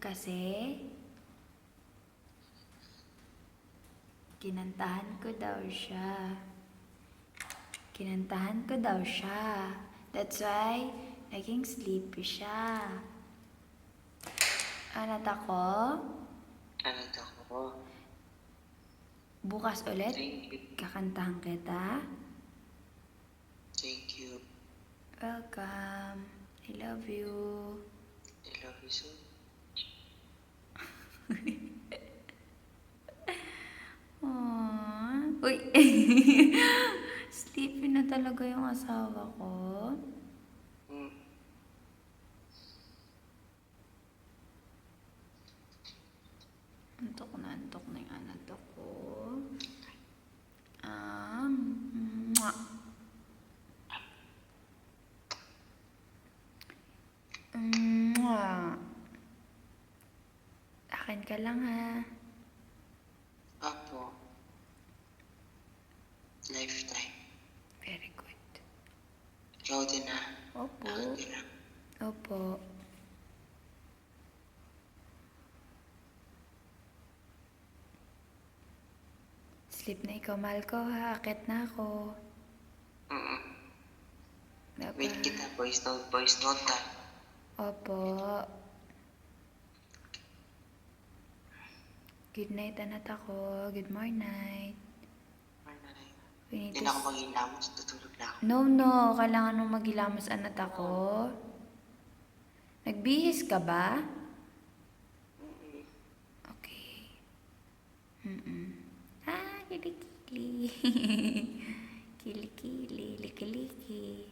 Kasi, kinantahan ko daw siya. Kinantahan ko daw siya. That's why, naging sleepy siya. Anat ako, Ano to ko? bukas ulit, kakantahan kita. Thank you. Welcome. I love you. I love you so Aww. Uy! Sleepy na talaga yung asawa ko. mm. Antok na antok na yung anak ko. Um, mwah. Mwah. Akin ka lang ha. Apo. Lifetime. Very good. Ikaw din ah. Opo. Ka lang. Opo. Sleep na ikaw, mahal ko ha. Akit na ako. Mm-mm. Bye-bye. Wait kita. Voice note. Voice note ah. Opo. Good night, anak ako. Good morning. Need Hindi na ako mag-ilamos. Tutulog na ako. No, no. Kailangan nung magilamos, anak ako. Nagbihis ka ba? Okay. Mm-mm. Ah, kilikili. kilikili, likiliki.